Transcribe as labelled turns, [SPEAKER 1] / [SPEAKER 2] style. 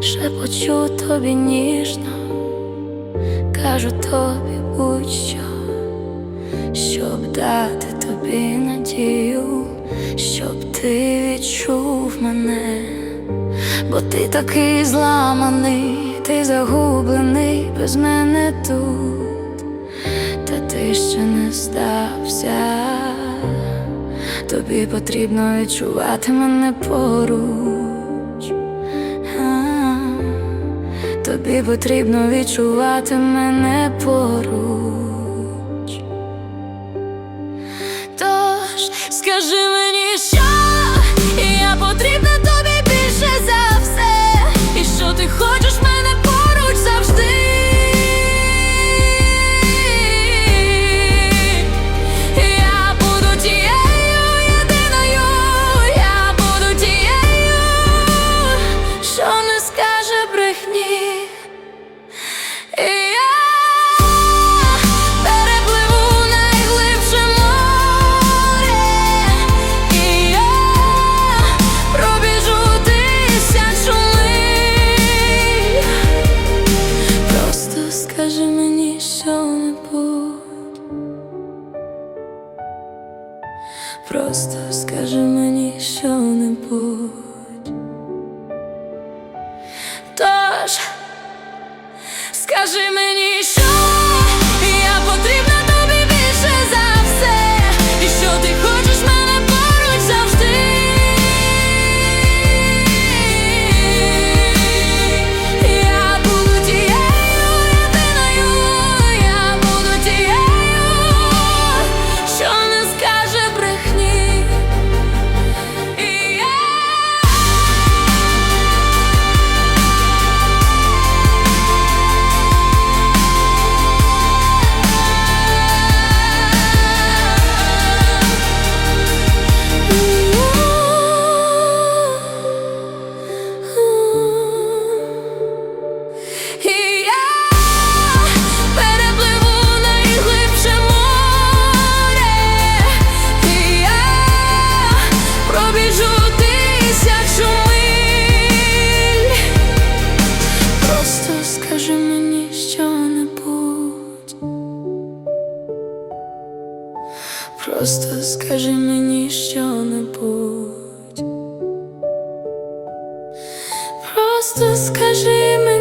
[SPEAKER 1] шепочу тобі ніжно, кажу тобі будь-що, щоб дати тобі надію, щоб ти відчув мене, бо ти такий зламаний, ти загублений без мене тут, та ти ще не здався. Тобі потрібно відчувати мене поруч. Тобі потрібно відчувати мене поруч. Тож скажи мені, Просто скажи мені що-небудь. Тож Скажи мені, скажи мені що-небудь. Просто скажи мені що-небудь. Просто скажи мені.